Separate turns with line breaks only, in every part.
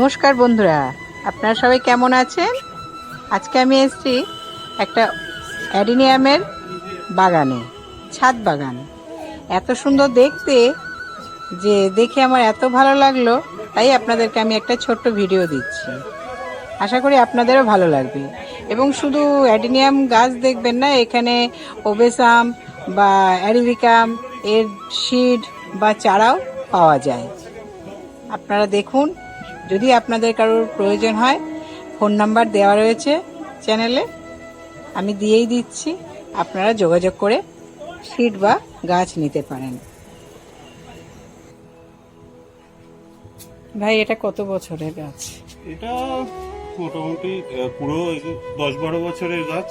নমস্কার বন্ধুরা, আপনারা সবাই কেমন আছেন? আজকে আমি এসেছি একটা অ্যাডিনিয়ামের বাগানে, ছাদ বাগান। এত সুন্দর দেখতে, যে দেখে আমার এত ভালো লাগল, তাই আপনাদেরকে আমি একটা ছোট্ট ভিডিও দিচ্ছি। আশা করি আপনাদেরও ভালো লাগবে। এবং শুধু অ্যাডিনিয়াম গাছ দেখবেন না, এখানে ওবেসাম বা অ্যারিবিকাম এর শিড বা চারাও পাওয়া যায়। আপনারা দেখুন যদি আপনাদের কারোর প্রয়োজন হয় ফোন নাম্বার দেওয়া রয়েছে চ্যানেলে আমি দিয়েই দিচ্ছি। আপনারা যোগাযোগ করে সিড বা গাছ নিতে পারেন। ভাই এটা কত বছরের গাছ?
এটা মোটামুটি পুরো দশ বারো বছরের গাছ।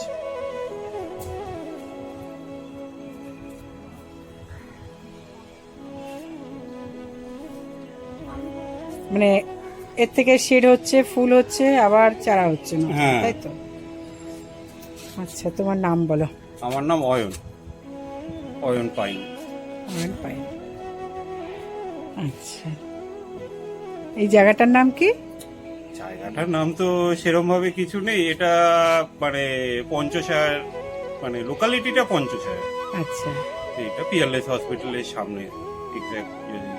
মানে এর থেকে শেড হচ্ছে ফুল হচ্ছে আবার চারা হচ্ছে না।
হ্যাঁ।
তাই তো? আচ্ছা তোমার নাম বলো।
আমার নাম অয়ন। অয়ন পাইন।
অয়ন পাই আচ্ছা। এই জায়গাটার নাম কি?
জায়গাটার নাম তো সেরম ভাবে কিছু নেই। এটা মানে পঞ্চশার মানে লোকালিটিটা পঞ্চশার
আচ্ছা।
এটা পিয়ারলেস হসপিটালের সামনে এক্সাক্ট যদি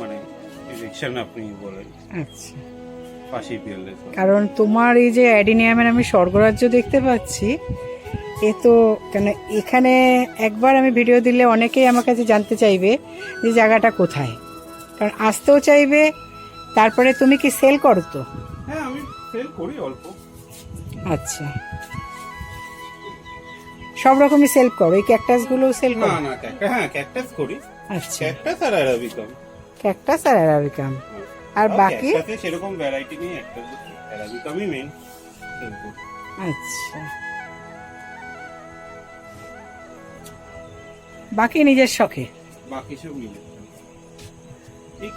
মানে আপনি বলেন।
আচ্ছা।
পাশেই পিয়ারলেস
কারণ তোমার এই যে অ্যাডিনিয়ামের আমি স্বর্গরাজ্য দেখতে পাচ্ছি এ তো কেন এখানে একবার আমি ভিডিও দিলে অনেকেই আমার কাছে জানতে চাইবে যে জায়গাটা কোথায়। কারণ আসতেও চাইবে তারপরে তুমি কি সেল করো তো?
হ্যাঁ আমি সেল করি অল্প।
আচ্ছা। সব রকমই সেল করো এই ক্যাকটাসগুলোও সেল করো?
না ক্যাকটাস হ্যাঁ ক্যাকটাস করি।
আচ্ছা।
ক্যাকটাস আর
ক্যাকটাস আর অ্যারাবিকাম আর বাকি
সেরকম ভ্যারাইটি নেই একটা অ্যারাবিকামই মেন
আচ্ছা। বাকি নিজের শখে?
বাকি সব নিজের এই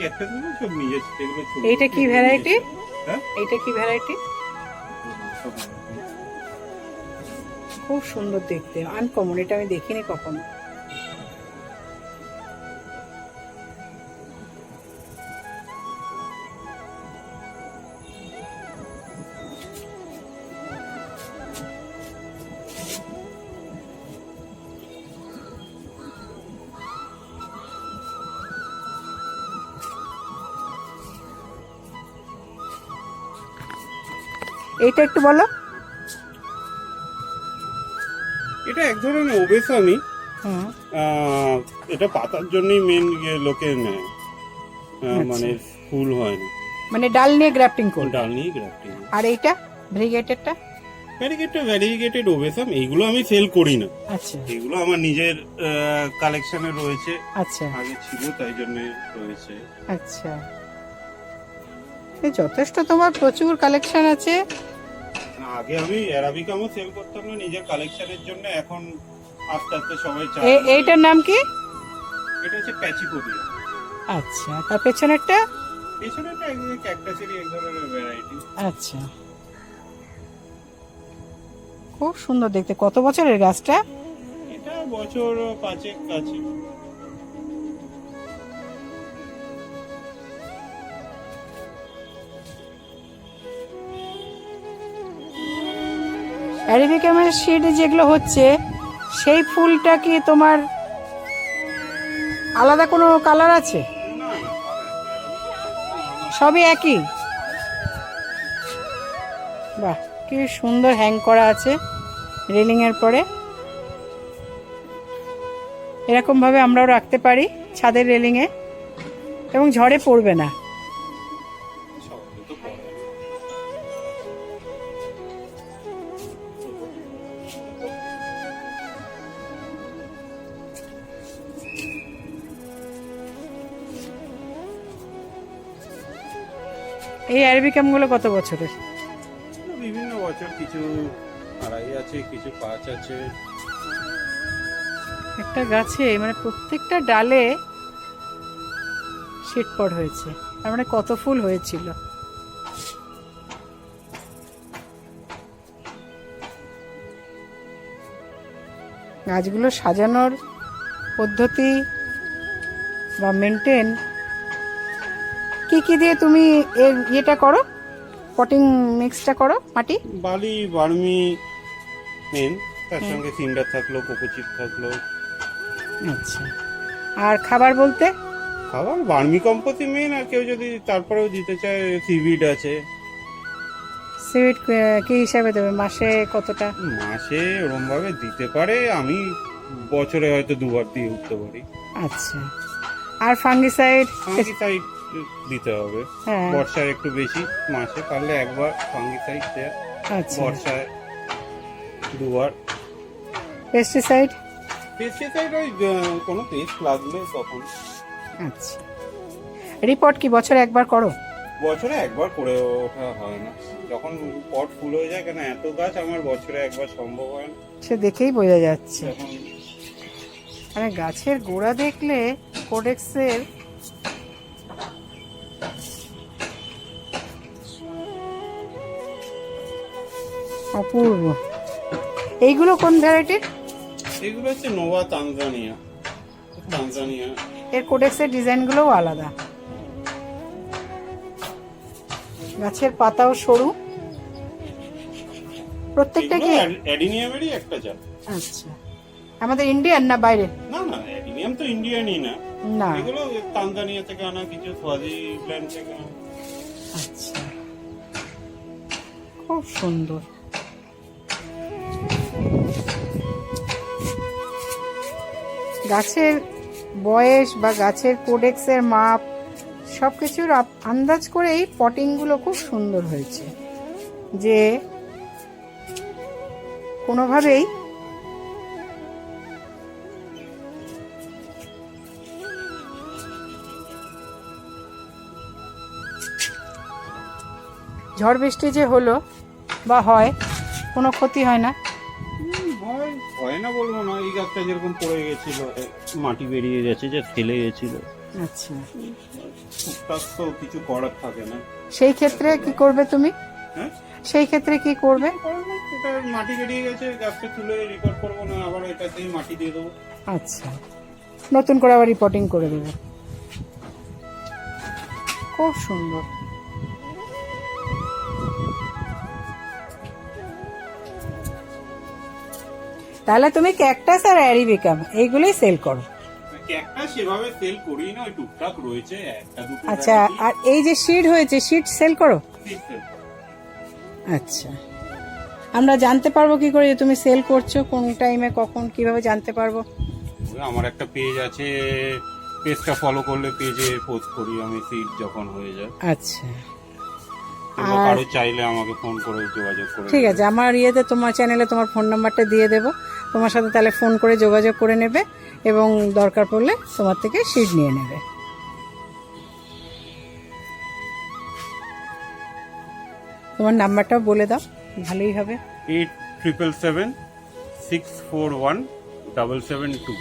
সব নিজের এগুলো
এইটা কি?
নিজের। হ্যাঁ?
এইটা কি ভ্যারাইটি খুব সুন্দর দেখতে আনকমন এটা আমি দেখিনি কখনো। এইটা একটু বলো।
এটা এক ধরনের ওবেসামি এটা পাতার জন্যই মেন লোকে নেয়।
আচ্ছা।
মানে ফুল হয় না।
মানে ডাল নিয়ে গ্রাফটিং করবে।
ডাল নিয়ে গ্রাফটিং
আর এইটা ভেরিগেটেডটা
ভ্যারিগেটেড ভ্যারিগেটেড ওবেসাম এইগুলো আমি সেল করি না।
আচ্ছা।
এগুলো আমার নিজের কালেকশনে রয়েছে।
আচ্ছা।
আগে ছিল তাই জন্য রয়েছে।
আচ্ছা। যথেষ্ট তোমার প্রচুর কালেকশন আছে।
আগে আমি অ্যারাবিকামও সেল করতাম না নিজের কালেকশনের জন্য। এখন আস্তে আস্তে সবাই চায়।
এইটার নাম কি?
এটা হচ্ছে প্যাচিকোডিয়া
আচ্ছা তার পেছনেরটা?
পেছনে একটা ক্যাকটাসেরই এক ধরনের ভ্যারাইটি
আচ্ছা। খুব সুন্দর দেখতে। কত বছরের গাছটা?
এটা বছর পাঁচেক আছে।
অ্যারিবিকামের সিড যেগুলো হচ্ছে, সেই ফুলটা কি তোমার আলাদা কোনো কালার আছে? সবই একই? বাহ, কি সুন্দর হ্যাং করা আছে রেলিং এর পরে। এরকম ভাবে আমরাও রাখতে পারি ছাদের রেলিং এ, এবং ঝড়ে পড়বে না। এই অ্যারবিকামগুলো কত বছরের?
বিভিন্ন বছর কিছু আড়াই আছে কিছু পাঁচ আছে।
একটা গাছে মানে প্রত্যেকটা ডালে শিটপট হয়েছে। তার মানে কত ফুল হয়েছিল? গাছগুলো সাজানোর পদ্ধতি বা মেনটেন কি কি দিয়ে তুমি এর ইয়েটা করো? পটিং মিক্সটা করো মাটি?
বালি বার্মি মেন তার সঙ্গে সিন্ডার থাকল কোকোচিপ থাকল।
আচ্ছা। আর খাবার বলতে?
খাবার বার্মি কম্পোস্টই মেন আর কেউ যদি তারপরেও দিতে চায় সিভিড আছে।
সিভিড কি হিসাবে দেবে? মাসে কতটা?
মাসে ওরম ভাবে দিতে পারে আমি বছরে হয়তো দুবার দিয়ে উঠতে পারি।
আচ্ছা। আর ফাঙ্গিসাইড
ফাঙ্গিসাইড দিতে হবে।
হ্যাঁ।
বর্ষায় একটু বেশি মাসে পারলে একবার ফাঙ্গিসাইড দেয়
আচ্ছা।
বর্ষায় দুবার।
পেস্টিসাইড
পেস্টিসাইড ওই কোনো পেস্ট লাগলে তখন।
আচ্ছা। রিপোর্ট কি বছরে একবার করো?
বছরে একবার করে ওঠা হয় না। যখন পট ফুল হয়ে যায় কেন এত গাছ আমার বছরে একবার সম্ভব হয় না।
সে দেখেই বোঝা যাচ্ছে। মানে গাছের গোড়া দেখলে কোডেক্সের অপূর্ব। এইগুলো কোন ভ্যারাইটির
এগুলো হচ্ছে নোভা তানজানিয়া। তানজানিয়া।
এর কোডেক্সের ডিজাইনগুলোও আলাদা। গাছের পাতাও সরু। প্রত্যেকটা কি
অ্যাডিনিয়ামেরই একটা জাত।
আচ্ছা। আমাদের ইন্ডিয়ান না বাইরে?
না না তো ইন্ডিয়ানই না।
না।
এগুলো তানজানিয়া থেকে আনা কিছু সোয়াজিল্যান্ড থেকে আনা
আচ্ছা। খুব সুন্দর। গাছের বয়স বা গাছের কোডেক্সের মাপ সব কিছুর আন্দাজ করেই পটিংগুলো খুব সুন্দর হয়েছে। যে কোনোভাবেই ঝড় বৃষ্টি যে হলো বা হয় কোনো ক্ষতি হয় না।
হয় না বলব না এই গাছটা যেরকম পড়ে গেছিল মাটি বেরিয়ে গেছে যে ফেলে গেছিল।
আচ্ছা।
টুকটাক তো কিছু করার থাকে না।
সেই ক্ষেত্রে কি করবে তুমি?
হ্যাঁ?
সেই ক্ষেত্রে কি করবে?
এটা মাটি বেরিয়ে গেছে গাছটা তুলে রিপোর্ট করব না আবার এটাতেই মাটি দিয়ে দেবো।
আচ্ছা। নতুন করে আবার রিপোর্টিং করে দেবে। খুব সুন্দর। তাহলে তুমি ক্যাকটাস আর অ্যারিবিকাম এইগুলোই সেল করো।
সেভাবে সেল করি না ওই টুকটাক রয়েছে
আচ্ছা আর এই যে শিট হয়েছে শিট সেল করো। আচ্ছা। আমরা জানতে পারব কি করে যে তুমি সেল করছ কোন টাইমে কখন কীভাবে জানতে পারব?
আমার একটা পেজ আছে পেজটা ফলো করলে পেজে পোস্ট করি আমি সিট যখন হয়ে যায়।
আচ্ছা। আর-
কারও চাইলে আমাকে ফোন করে যোগাযোগ করে
ঠিক আছে আমার ইয়েতে তোমার চ্যানেলে তোমার ফোন নাম্বারটা দিয়ে দেবো। তোমার সাথে তাহলে ফোন করে যোগাযোগ করে নেবে এবং দরকার পড়লে তোমার থেকে সিট নিয়ে নেবে। তোমার নাম্বারটাও বলে দাও ভালোই হবে।
Eight triple seven six four one double seven two.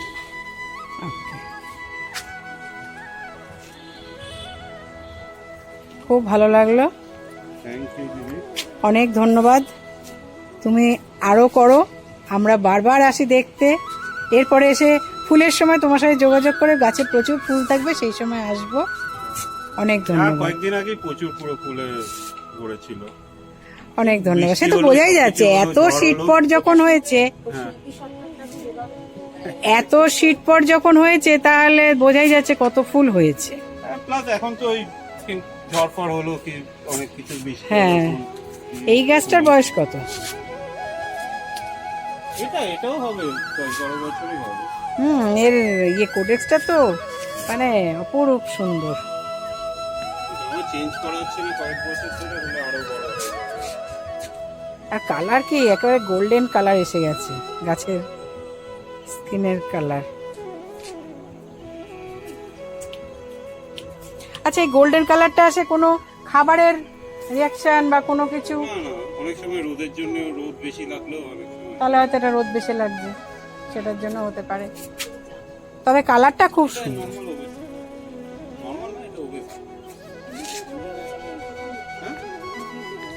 খুব ভালো লাগল। অনেক ধন্যবাদ। তুমি আরও করো। আমরা বারবার আসি দেখতে। এরপরে এসে ফুলের সময় তোমার সাথে যোগাযোগ করে গাছে প্রচুর ফুল থাকবে সেই সময় আসব। অনেক
হ্যাঁ
ধন্যবাদ।
কয়েকদিন আগে প্রচুর পুরো ফুলে ভরেছিল
অনেক ধন্যবাদ। সে তো বোঝাই যাচ্ছে এত। শীতপট যখন হয়েছে
হ্যাঁ।
এত শীতপট যখন হয়েছে তাহলে বোঝাই যাচ্ছে কত ফুল হয়েছে।
প্লাস এখন তো ওই ঝড় হলো কি অনেক কিছু
হ্যাঁ। এই গাছটার বয়স কত?
এটা এটাও হবে দশ বছরই হবে।
হুম এর ইয়ে কোডেক্সটা তো মানে অপরূপ সুন্দর।
চেঞ্জ করা হচ্ছে কয়েক বছর ধরে হলে আরও বড়
আর কালার কি? একেবারে গোল্ডেন কালার এসে গেছে গাছের স্কিনের কালার আচ্ছা এই গোল্ডেন কালারটা আসে কোনো খাবারের রিয়াকশন বা কোনো কিছু?
অনেক সময় রোদের জন্য রোদ বেশি লাগলেও অনেক সময়
তাহলে হয়তো এটা রোদ বেশি লাগছে। সেটার জন্য হতে পারে। তবে কালারটা খুব সুন্দর।
হবে।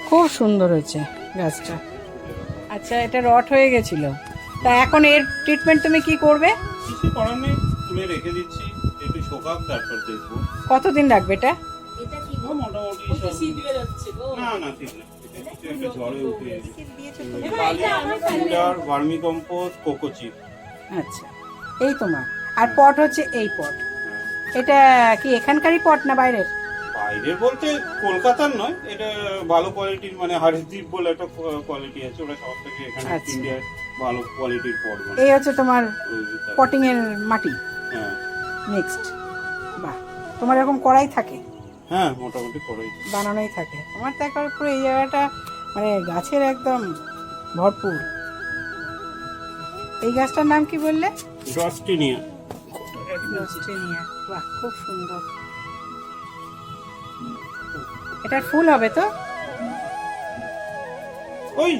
খুব সুন্দর হয়েছে গাছটা। আচ্ছা এটা রট হয়ে গেছিল। তা এখন এর ট্রিটমেন্ট তুমি কি করবে?
কিছু করার নেই তুলে রেখে দিচ্ছি। একটু শোকাক তারপর দেখব।
কতদিন রাখবে এটা?
এটা
মোটামুটি সব-
গো।
না না ঠিক না এটা ঝড়ে উঠে ভার্মি কম্পোস্ট কোকোচিপ
আচ্ছা এই তোমার। আর পট হচ্ছে এই পট এটা কি এখানকারই পট না বাইরের?
বাইরের বলতে কলকাতার নয় এটা ভালো কোয়ালিটির মানে হরিদ্বীপ বলে একটা কোয়ালিটি আছে ওরা সব থেকে এখানে
আচ্ছা।
ইন্ডিয়ার ভালো কোয়ালিটির পট
এই হচ্ছে তোমার পটিং এর মাটি।
হ্যাঁ।
নেক্সট বাহ তোমার এরকম করাই থাকে।
হ্যাঁ মোটামুটি করেই
বানানোই থাকে। তোমার তো একবার পুরো এই জায়গাটা মানে গাছের একদম ভরপুর। এই গাছটার নাম কি বললে?
ডস্টিনিয়া
অস্ট্রেলিয়া বাহ খুব সুন্দর। এটার ফুল হবে তো?
ওই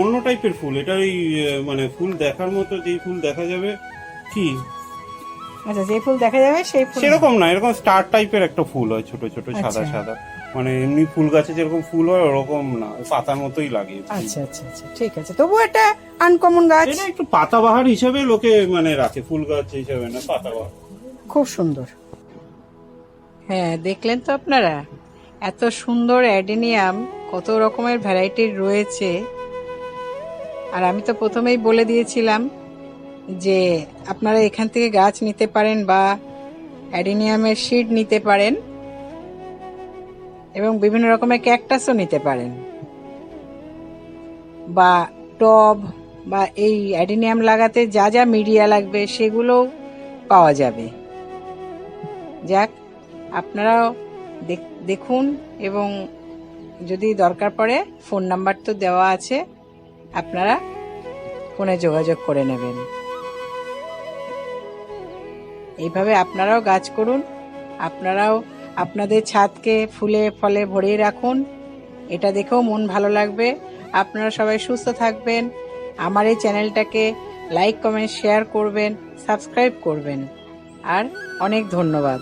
অন্য টাইপের ফুল। এটা ওই মানে ফুল দেখার মতো যেই ফুল দেখা যাবে কি?
আচ্ছা যে ফুল দেখা যাবে সেই ফুল।
সেরকম না এরকম স্টার টাইপের একটা ফুল হয় ছোট ছোট সাদা
আচ্ছা।
সাদা। মানে এমনি ফুল গাছে যেরকম ফুল হয় ওরকম না পাতার মতোই লাগে
আচ্ছা আচ্ছা আচ্ছা ঠিক আছে। তবু এটা আনকমন গাছ।
এটা একটু পাতাবাহার হিসেবে লোকে মানে রাখে ফুল গাছ হিসেবে না পাতাবাহার।
খুব সুন্দর। হ্যাঁ দেখলেন তো আপনারা? এত সুন্দর অ্যাডেনিয়াম কত রকমের ভ্যারাইটির রয়েছে। আর আমি তো প্রথমেই বলে দিয়েছিলাম যে আপনারা এখান থেকে গাছ নিতে পারেন বা অ্যাডেনিয়ামের শিড নিতে পারেন এবং বিভিন্ন রকমের ক্যাকটাসও নিতে পারেন। বা টব বা এই অ্যাডেনিয়াম লাগাতে যা যা মিডিয়া লাগবে সেগুলোও পাওয়া যাবে। যাক, আপনারাও দেখ- দেখুন এবং যদি দরকার পড়ে ফোন নাম্বার তো দেওয়া আছে, আপনারা ফোনে যোগাযোগ করে নেবেন। এইভাবে আপনারাও গাছ করুন, আপনারাও আপনাদের ছাদকে ফুলে ফলে ভরিয়ে রাখুন। এটা দেখেও মন ভালো লাগবে। আপনারা সবাই সুস্থ থাকবেন। আমার এই চ্যানেলটাকে লাইক, কমেন্ট, শেয়ার করবেন, সাবস্ক্রাইব করবেন। আর অনেক ধন্যবাদ।